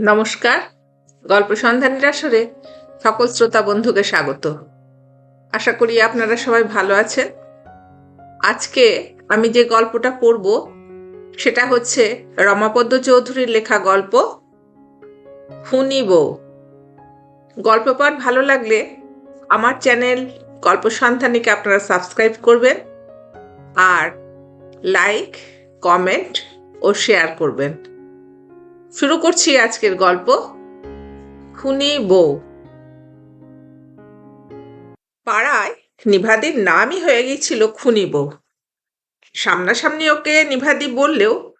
নমস্কার। গল্প সন্ধানের আসরে সকল শ্রোতা বন্ধুকে স্বাগত। আশা করি আপনারা সবাই ভালো আছেন। আজকে আমি যে গল্পটা পড়ব, সেটা হচ্ছে রমাপদ্ম চৌধুরীর লেখা গল্প খুনি বউ গল্প পাঠ ভালো লাগলে আমার চ্যানেল গল্প সন্ধানীকে আপনারা সাবস্ক্রাইব করবেন আর লাইক, কমেন্ট ও শেয়ার করবেন। শুরু করছি আজকের গল্প। খুনি বউ। পাড়ায় নিভাদির নামই হয়ে গিয়েছিল খুনি বউ। সামনাসামনি ওকে নিভাদি বললেও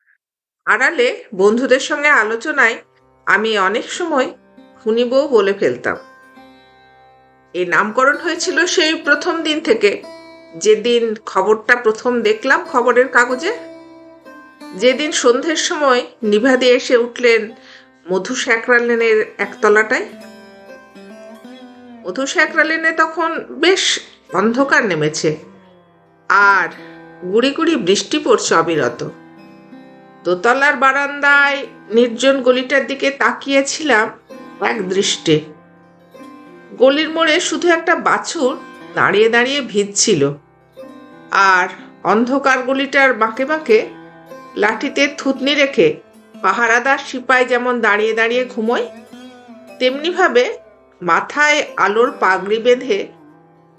আড়ালে বন্ধুদের সঙ্গে আলোচনায় আমি অনেক সময় খুনি বউ বলে ফেলতাম। এই নামকরণ হয়েছিল সেই প্রথম দিন থেকে। যেদিন খবরটা প্রথম দেখলাম খবরের কাগজে যেদিন সন্ধ্যের সময় নিভাদি এসে উঠলেন মধু স্যাকরা লেনের একতলাটায়, মধু স্যাকরা লেনে তখন বেশ অন্ধকার নেমেছে আর গুড়ি গুড়ি বৃষ্টি পড়ছে অবিরত। দোতলার বারান্দায় নির্জন গলিটার দিকে তাকিয়েছিলাম এক দৃষ্টে। গলির মোড়ে শুধু একটা বাছুর দাঁড়িয়ে দাঁড়িয়ে ভিজছিল আর অন্ধকার গলিটার বাঁকে বাঁকে লাঠিতে থুতনি রেখে পাহারাদার সিপাই যেমন দাঁড়িয়ে দাঁড়িয়ে ঘুমোয়, তেমনিভাবে মাথায় আলোর পাগড়ি বেঁধে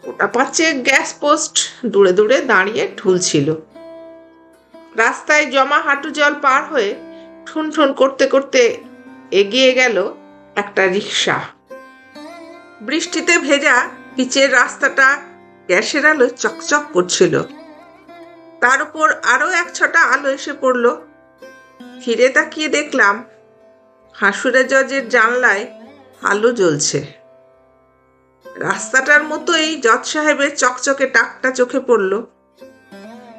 ওটা পাচ্ছে গ্যাস পোস্ট দূরে দূরে দাঁড়িয়ে ঢুলছিল। রাস্তায় জমা হাঁটু জল পার হয়ে ঠুন ঠুন করতে করতে এগিয়ে গেল একটা রিক্সা বৃষ্টিতে ভেজা পিচের রাস্তাটা গ্যাসের আলো চকচক করছিল। তার উপর আরও এক ছটা আলো এসে পড়ল। ফিরে তাকিয়ে দেখলাম হাসুরে জজের জানলায় আলো জ্বলছে। রাস্তাটার মতোই জজ সাহেবের চকচকে টাকটা চোখে পড়ল।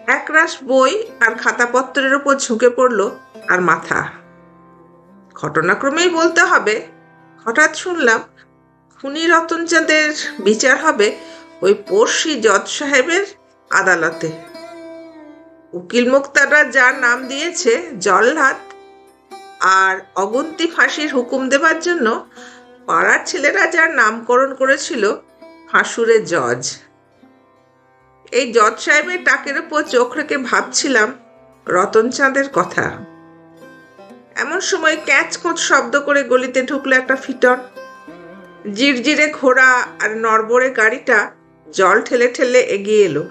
একরাশ বই আর খাতাপত্রের ওপর ঝুঁকে পড়ল আর মাথা। ঘটনাক্রমেই বলতে হবে, হঠাৎ শুনলাম খুনি রতনচাঁদের বিচার হবে ওই পড়শি জজ সাহেবের আদালতে। উকিল মুক্তাররা যার নাম দিয়েছে জল্লাদ আর অগন্তি ফাঁসির হুকুম দেবার জন্য পাড়ার ছেলেরা যার নামকরণ করেছিল ফাঁসুরে জজ। এই জজ সাহেবের টাকের উপর চোখ রেখে ভাবছিলাম রতনচাঁদের কথা। এমন সময় ক্যাচ কোচ শব্দ করে গলিতে ঢুকলো একটা ফিটন। জিরজিরে ঘোড়া আর নড়বড়ে গাড়িটা জল ঠেলে ঠেলে এগিয়ে এলো।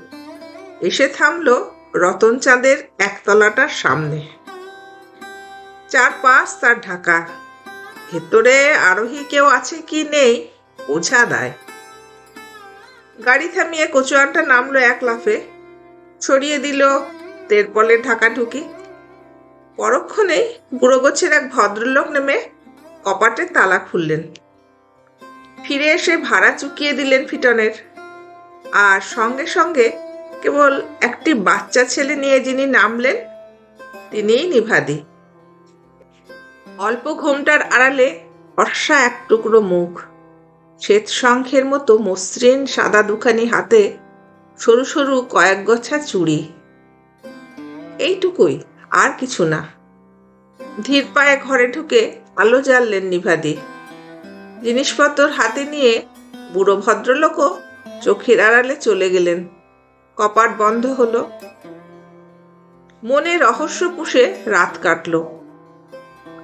এসে থামলো রতনচাঁদের একতলাটার সামনে। চার পাঁচ তার ঢাকা। ভেতরে আরোহী কেউ আছে কি নেই, বোঝা দেয়। গাড়ি থামিয়ে কচুয়ানটা নামলো এক লাফে। ছড়িয়ে দিল তেরপলে ঢাকা ঢুকি। পরক্ষণেই বুড়ো গোছের এক ভদ্রলোক নেমে কপাটে তালা খুললেন। ফিরে এসে ভাড়া চুকিয়ে দিলেন ফিটনের। আর সঙ্গে সঙ্গে কেবল একটি বাচ্চা ছেলে নিয়ে যিনি নামলেন, তিনিই নিভাদি। অল্প ঘোমটার আড়ালে অর্ষা এক টুকরো মুখ, শ্বেত শঙ্খের মতো মসৃণ সাদা দুখানি হাতে সরু সরু কয়েক গছা চুড়ি। এইটুকুই, আর কিছু না। ধীর পায়ে ঘরে ঢুকে আলো জ্বাললেন নিভাদি। জিনিসপত্র হাতে নিয়ে বুড়ো ভদ্রলোকও চোখের আড়ালে চলে গেলেন। কপাট বন্ধ হলো। মনে রহস্য পুষে রাত কাটল।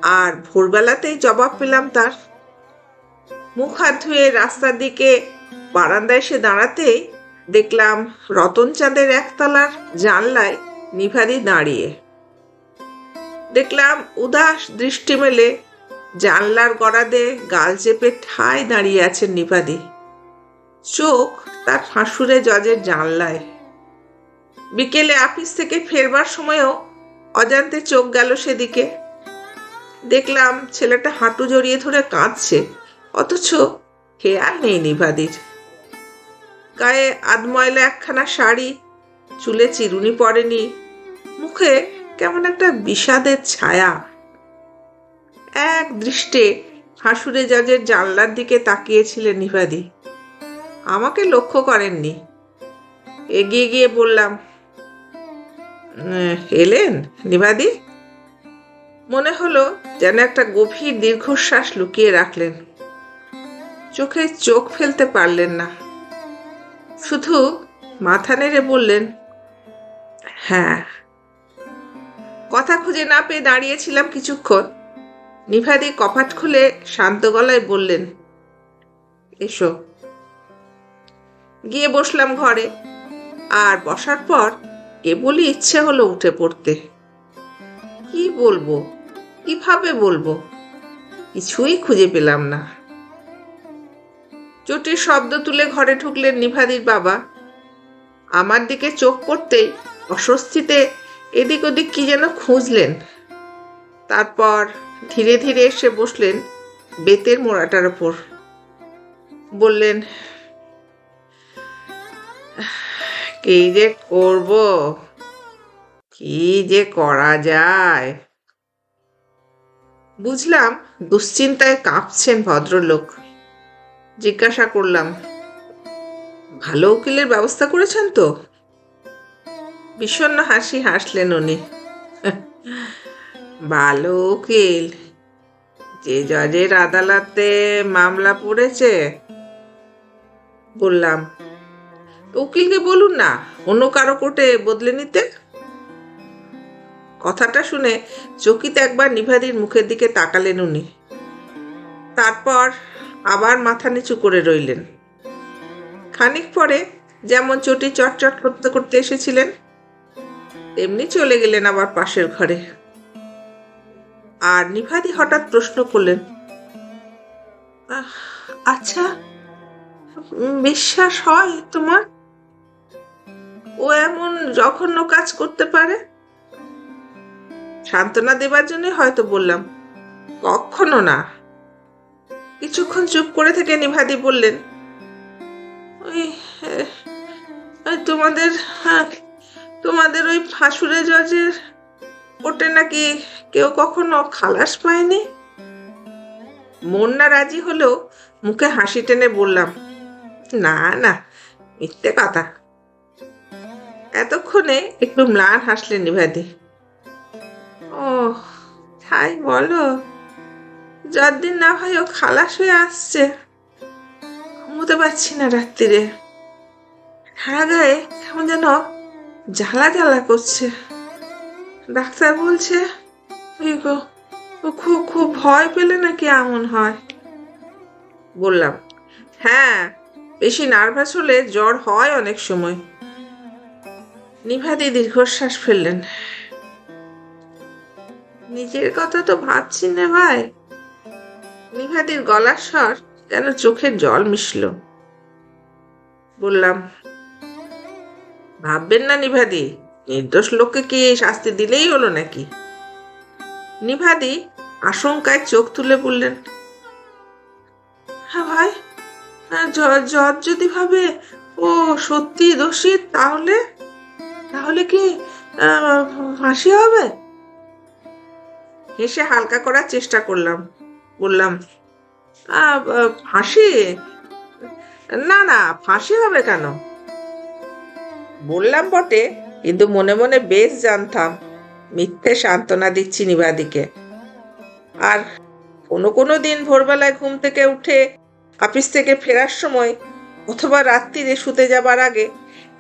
আর ভোরবেলাতেই জবাব পেলাম তার। মুখ হাত ধুয়ে রাস্তার দিকে বারান্দায় এসে দাঁড়াতেই দেখলাম রতনচাঁদের একতলার জানলায় নিভাদি দাঁড়িয়ে। দেখলাম উদাস দৃষ্টি মেলে জানলার গড়াদে গাল চেপে ঠায় দাঁড়িয়ে আছেন নিভাদি। চোখ তার ফাঁসুরে জজের জানলায়। বিকেলে অফিস থেকে ফেরবার সময়ও অজান্তে চোখ গেল সেদিকে। দেখলাম ছেলেটা হাঁটু জড়িয়ে ধরে কাঁদছে অথচ খেয়াল নেই নিভাদির গায়ে আধময়লা একখানা শাড়ি চুলে চিরুনি পড়েনি মুখে কেমন একটা বিষাদের ছায়া। এক দৃষ্টে হাসুরে জজের জানলার দিকে তাকিয়েছিলেন নিভাদি আমাকে লক্ষ্য করেননি। এগিয়ে গিয়ে বললাম "উম, এলেন নিভাদি মনে হলো যেন একটা গভীর দীর্ঘশ্বাস লুকিয়ে রাখলেন। চোখে চোখ ফেলতে পারলেন না। শুধু মাথা নেড়ে বললেন হ্যাঁ। কথা খুঁজে না পেয়ে দাঁড়িয়েছিলাম কিছুক্ষণ। নিভাদি কপাট খুলে শান্ত গলায় বললেন, এসো। গিয়ে বসলাম ঘরে। আর বসার পর কেবলই ইচ্ছে হলো উঠে পড়তে। কি বলব? কীভাবে বলব? কিছুই খুঁজে পেলাম না। চটির শব্দ তুলে ঘরে ঢুকলেন নিভাদির বাবা। আমার দিকে চোখ পড়তেই অস্বস্তিতে এদিক ওদিক কি যেন খুঁজলেন। তারপর ধীরে ধীরে এসে বসলেন বেতের মোড়াটার ওপর। বললেন কি যে করব? কি যে করা যায়? বুঝলাম দুশ্চিন্তায় কাঁপছেন ভদ্রলোক। জিজ্ঞাসা করলাম, ভালো উকিলের ব্যবস্থা করেছেন তো? বিষণ্ণ হাসি হাসলেন উনি। ভালো উকিল, যে জজের আদালতে মামলা পড়েছে, বললাম উকিলকে বলুন না, অন্য কারও কোর্টে বদলে নিতে। কথাটা শুনে চকিতে একবার নিভাদির মুখের দিকে তাকালেন উনি। তারপর আবার মাথা নিচু করে রইলেন। খানিক পরে যেমন চটি চটচট করতে করতে এসেছিলেন, তেমনি চলে গেলেন আবার পাশের ঘরে। আর নিভাদি হঠাৎ প্রশ্ন করলেন আচ্ছা বিশ্বাস হয় তোমার? ও এমন জঘন্য কাজ করতে পারে? সান্ত্বনা দেবার জন্য হয়তো বললাম কখনো না। কিছুক্ষণ চুপ করে থেকে নিভাদি বললেন ওই তোমাদের হ্যাঁ, তোমাদের ওই ফাঁসুরে জজের ওটে নাকি কেউ কখনো খালাস পায়নি? মন না রাজি হলেও মুখে হাসি টেনে বললাম না না মিথ্যে কথা। এতক্ষণে একটু ম্লান হাসলেন নিভাদি ও তাই বলো, যতদিন না ভাই ও খালাস হয়ে আসছে, ঘুমোতে পারছি না রাত্রিরে। সারা গায়ে কেমন যেন জ্বালা জ্বালা করছে। ডাক্তার বলছে গো, ও খুব খুব ভয় পেলে নাকি এমন হয়? বললাম হ্যাঁ বেশি নার্ভাস হলে জ্বর হয় অনেক সময়। নিভাদি দীর্ঘশ্বাস ফেললেন। নিজের কথা তো ভাবছি না ভাই। নিভাদির গলার স্বর যেন চোখের জল মিশল। বললাম ভাববেন না নিভাদি নির্দোষ লোককে কি শাস্তি দিলেই হলো নাকি? নিভাদি আশঙ্কায় চোখ তুলে বললেন হ্যাঁ ভাই আহ, জ- জজ যদি ভাবে ও সত্যি দোষী তাহলে? তাহলে কি ফাঁসি হবে? হেসে হালকা করার চেষ্টা করলাম বললাম "আহ, আহ, ফাঁসি না না ফাঁসি হবে কেন? বললাম বটে কিন্তু মনে মনে বেশ জানতাম মিথ্যে সান্ত্বনা দিচ্ছি নিবাদিকে। আর কোনো কোনো দিন ভোরবেলায় ঘুম থেকে উঠে অফিস থেকে ফেরার সময় অথবা রাত্রিরে শুতে যাবার আগে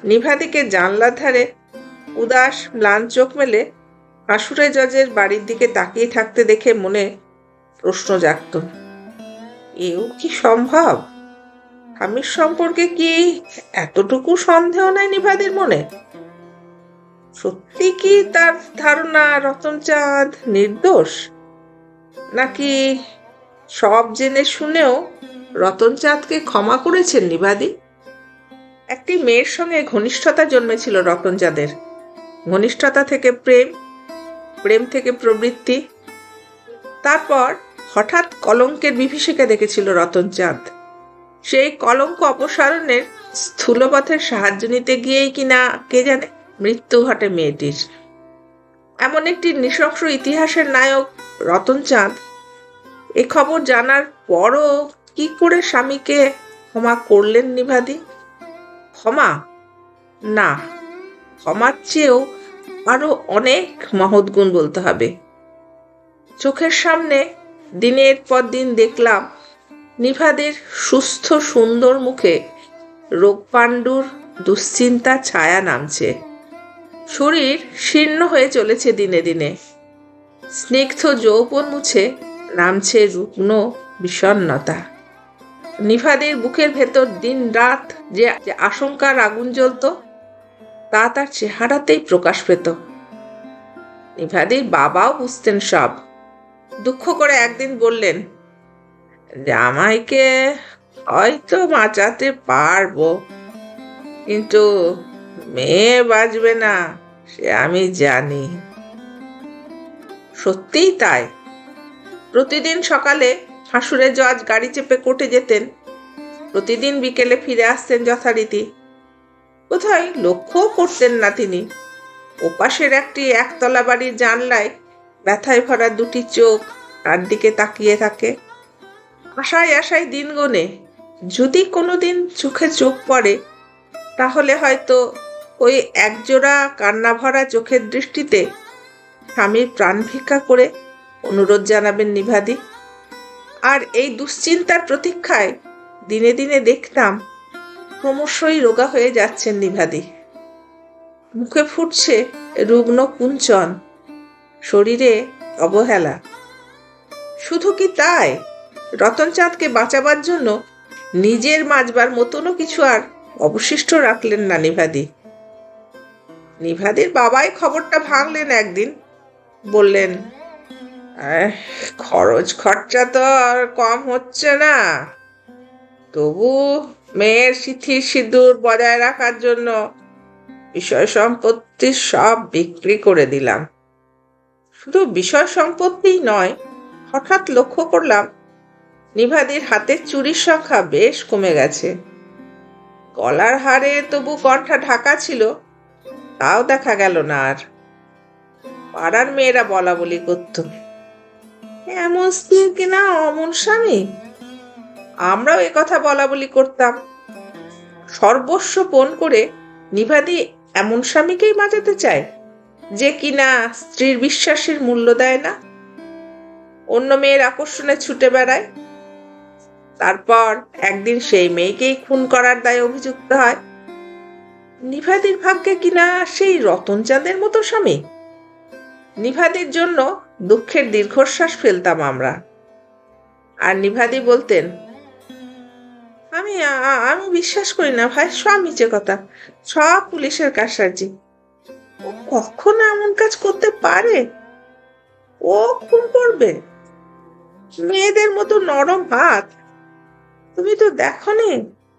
নিভাদিকে জানলার ধারে উদাস, ম্লান চোখ মেলে আশুরে জজের বাড়ির দিকে তাকিয়ে থাকতে দেখে মনে প্রশ্ন জাগত, এও কি সম্ভব? স্বামীর সম্পর্কে কি এতটুকু সন্দেহ নাই নিভাদির মনে? সত্যি কি তার ধারণা রতনচাঁদ নির্দোষ? নাকি সব জেনে শুনেও রতনচাঁদকে ক্ষমা করেছেন নিভাদি একটি মেয়ের সঙ্গে ঘনিষ্ঠতা জন্মেছিল রতনচাঁদের। ঘনিষ্ঠতা থেকে প্রেম প্রেম থেকে প্রবৃত্তি। তারপর হঠাৎ কলঙ্কের বিভীষিকা দেখেছিল রতনচাঁদ। সেই কলঙ্ক অপসারণের স্থূলপথের সাহায্য নিতে গিয়েই কিনা কে জানে, মৃত্যু ঘটে মেয়েটির। এমন একটি নৃশংস ইতিহাসের নায়ক রতনচাঁদ, এ খবর জানার পরও কি করে স্বামীকে ক্ষমা করলেন নিভাদি ক্ষমা? না। ক্ষমার চেয়েও আরও অনেক মহৎ গুণ বলতে হবে। চোখের সামনে দিনের পর দিন দেখলাম নিভাদের সুস্থ, সুন্দর মুখে রোগ পাণ্ডুর দুশ্চিন্তা, ছায়া নামছে। শরীর শীর্ণ হয়ে চলেছে দিনে দিনে। স্নিগ্ধ যৌবন মুছে নামছে রুগ্ন বিষণ্ণতা। নিভাদের বুকের ভেতর দিন রাত যে আশঙ্কার আগুন জ্বলত তা তার চেহারাতেই প্রকাশ পেত নিভাদির বাবাও বুঝতেন সব। দুঃখ করে একদিন বললেন, জামাইকে হয়তো বাঁচাতে পারব, কিন্তু মেয়ে বাঁচবে না, সে আমি জানি। সত্যিই তাই। প্রতিদিন সকালে হাসুরে জজ গাড়ি চেপে কোর্টে যেতেন, প্রতিদিন বিকেলে ফিরে আসতেন যথারীতি। কোথায় লক্ষ্যও করতেন না তিনি। ওপাশের একটি একতলা বাড়ির জানলায় ব্যথায় ভরা দুটি চোখ তার দিকে তাকিয়ে থাকে। আশায় আশায় দিন গনে, যদি কোনো দিন চোখে চোখ পড়ে, তাহলে হয়তো ওই একজোড়া কান্না ভরা চোখের দৃষ্টিতে স্বামীর প্রাণ ভিক্ষা করে অনুরোধ জানাবেন নিভাদি। আর এই দুশ্চিন্তার প্রতীক্ষায় দিনে দিনে দেখতাম ক্রমশই রোগা হয়ে যাচ্ছেন নিভাদি। মুখে ফুটছে রুগ্ন কুঞ্চন শরীরে অবহেলা। শুধু কি তাই? রতনচাঁদকে বাঁচাবার জন্য নিজের মাজবার মতনও কিছু আর অবশিষ্ট রাখলেন না নিভাদি। নিভাদির বাবাই খবরটা ভাঙলেন একদিন বললেন "আহ, খরচ খরচা তো আর কম হচ্ছে না। তবু মেয়ের সিথি সিঁদুর বজায় রাখার জন্য বিষয় সম্পত্তি সব বিক্রি করে দিলাম। শুধু বিষয় সম্পত্তিই নয়, হঠাৎ লক্ষ্য করলাম নিভাদির হাতের চুরির সংখ্যা বেশ কমে গেছে। গলার হারে তবু কণ্ঠা ঢাকা ছিল, তাও দেখা গেল না আর। পাড়ার মেয়েরা বলা বলি করত, এমন স্ত্রী কিনা অমন স্বামী? আমরাও কথা বলা বলি করতাম। সর্বস্ব পণ করে নিভাদি এমন স্বামীকেই বাঁচাতে চায়, যে কিনা স্ত্রীর বিশ্বাসের মূল্য দেয় না। অন্য মেয়ের আকর্ষণে ছুটে বেড়ায়। তারপর একদিন সেই মেয়েকেই খুন করার দায়ে অভিযুক্ত হয়। নিভাদির ভাগ্যে কিনা সেই রতনচাঁদের মতো স্বামী। নিভাদির জন্য দুঃখের দীর্ঘশ্বাস ফেলতাম আমরা। আর নিভাদি বলতেন আমি আমি বিশ্বাস করি না ভাই, সব মিছে কথা। সব পুলিশের কারসাজি। ও কখনো এমন কাজ করতে পারে? ও খুন করবে? মেয়েদের মতো নরম হাত। তুমি তো দেখো নি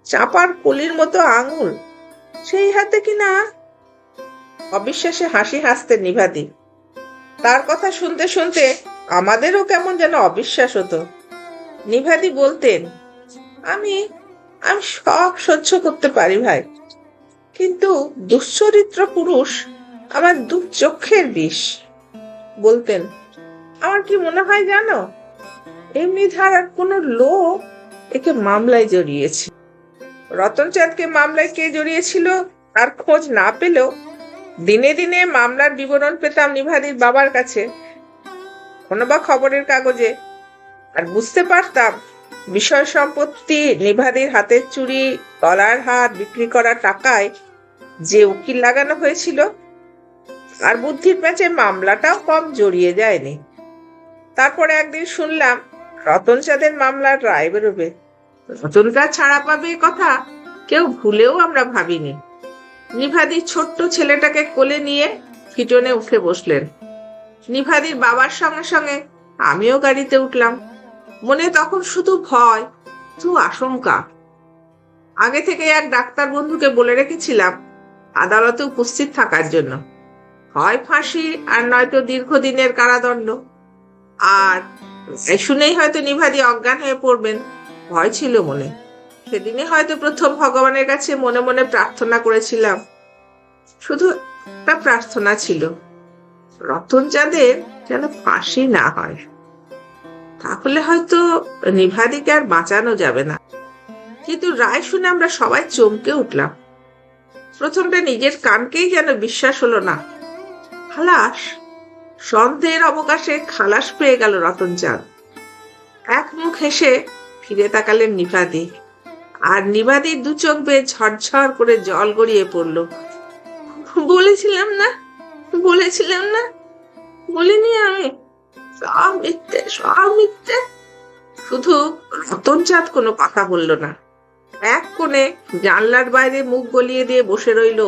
চাপার কলির মতো আঙুল। সেই হাতে কি না? অবিশ্বাসে হাসি হাসতে নিভাদি। তার কথা শুনতে শুনতে আমাদেরও কেমন যেন অবিশ্বাস হতো। নিভাদি বলতেন, আমি আমি সব সহ্য করতে পারি ভাই। কিন্তু দুশ্চরিত্র পুরুষ আমার দু চক্ষের বিষ। বলতেন, আমার কি মনে হয় জানো, এমনি ধারার কোনো লোক একে মামলায় জড়িয়েছে। রতনচাঁদকে মামলায় কে জড়িয়েছিল তার খোঁজ না পেলেও দিনে দিনে মামলার বিবরণ পেতাম নিভাদির বাবার কাছে। কোনো বা খবরের কাগজে। আর বুঝতে পারতাম বিষয় সম্পত্তি নিভাদির হাতের চুরি গলার হাত বিক্রি করা টাকায় যে উকিল লাগানো হয়েছিল, আর বুদ্ধির প্যাচে মামলাটাও কম জড়িয়ে যায়নি। তারপরে একদিন শুনলাম রতনচাঁদের মামলার রায় বেরোবে। রতনচাঁদ ছাড়া পাবে কথা? কেউ ভুলেও আমরা ভাবিনি। নিভাদির ছোট্ট ছেলেটাকে কোলে নিয়ে ফিটনে উঠে বসলেন। নিভাদির বাবার সঙ্গে সঙ্গে আমিও গাড়িতে উঠলাম। মনে তখন শুধু ভয়, শুধু আশঙ্কা। আগে থেকে এক ডাক্তার বন্ধুকে বলে রেখেছিলাম আদালতে উপস্থিত থাকার জন্য। হয় ফাঁসি আর নয়তো দীর্ঘদিনের কারাদণ্ড। আর শুনেই হয়তো নিভাদি অজ্ঞান হয়ে পড়বেন, ভয় ছিল মনে। সেদিনে হয়তো প্রথম ভগবানের কাছে মনে মনে প্রার্থনা করেছিলাম। শুধু একটা প্রার্থনা ছিল, রতনচাঁদের যেন ফাঁসি না হয়। তাহলে হয়তো নিভাদিকে আর বাঁচানো যাবে না। কিন্তু রায় শুনে আমরা সবাই চমকে উঠলাম। প্রথমটা নিজের কানকেই যেন বিশ্বাস হলো না। খালাস, সন্দেহের অবকাশে খালাস পেয়ে গেল রতন চাঁদ এক মুখ হেসে ফিরে তাকালেন নিভাদি। আর নিভাদির দু চোখ বেয়ে ঝরঝর করে জল গড়িয়ে পড়ল। বলেছিলাম না বলেছিলাম না, বলিনি আমি। সব মিথ্যে সব মিথ্যে শুধু রতন চাঁদ কোনো কথা বলল না। এক কোণে জানলার বাইরে মুখ গলিয়ে দিয়ে বসে রইল।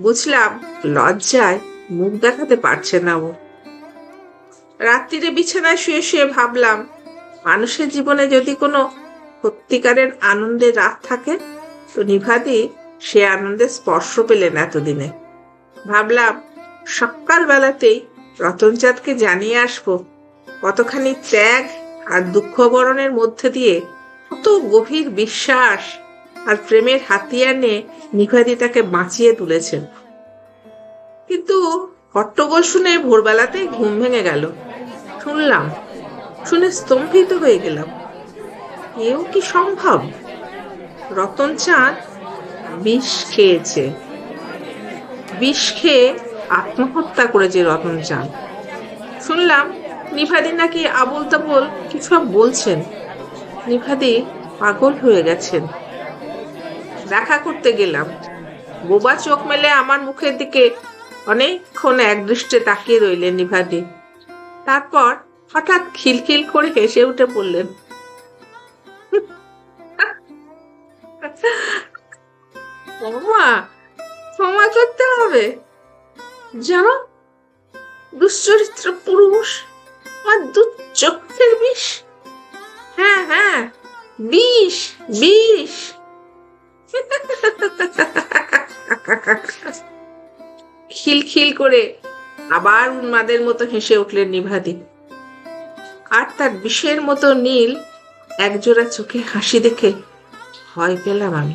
বুঝলাম লজ্জায় মুখ দেখাতে পারছে না ও। রাত্রিরে বিছানায় শুয়ে শুয়ে ভাবলাম, মানুষের জীবনে যদি কোনো সত্যিকারের আনন্দের রাত থাকে, তো নিভাদি সে আনন্দের স্পর্শ পেলেন এতদিনে। ভাবলাম, সকালবেলাতেই রতনচাঁদকে জানিয়ে আসব, কতখানি ত্যাগ আর দুঃখ বরণের মধ্যে দিয়ে। কত গভীর বিশ্বাস আর প্রেমের হাতিয়ার নিয়ে নিভাদি তাকে বাঁচিয়ে তুলেছেন। কিন্তু হট্টগোল শুনে ভোরবেলাতেই ঘুম ভেঙে গেল। শুনলাম, শুনে স্তম্ভিত হয়ে গেলাম। এও কি সম্ভব? রতন চাঁদ বিষ খেয়েছে। বিষ খেয়ে আত্মহত্যা করেছে রতন চাঁদ শুনলাম নিভাদি নাকি আবল তাবল কিছু বলছেন। নিভাদি পাগল হয়ে গেছেন। দেখা করতে গেলাম। বোবা চোখ মেলে আমার মুখের দিকে অনেকক্ষণ একদৃষ্টে তাকিয়ে রইলেন নিভাদি তারপর হঠাৎ খিলখিল করে হেসে উঠে পড়লেন। ক্ষমা ক্ষমা করতে হবে। জানো দুশ্চরিত্র পুরুষ আর দু চোখের বিষ। হ্যাঁ হ্যাঁ বিষ বিষ। খিলখিল করে আবার উন্মাদের মতো হেসে উঠলেন নিভাদি আর তার বিষের মতো নীল একজোড়া চোখে হাসি দেখে ভয় পেলাম আমি।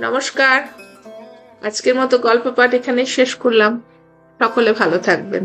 নমস্কার। আজকের মতো গল্প পাঠ এখানে শেষ করলাম। সকলে ভালো থাকবেন।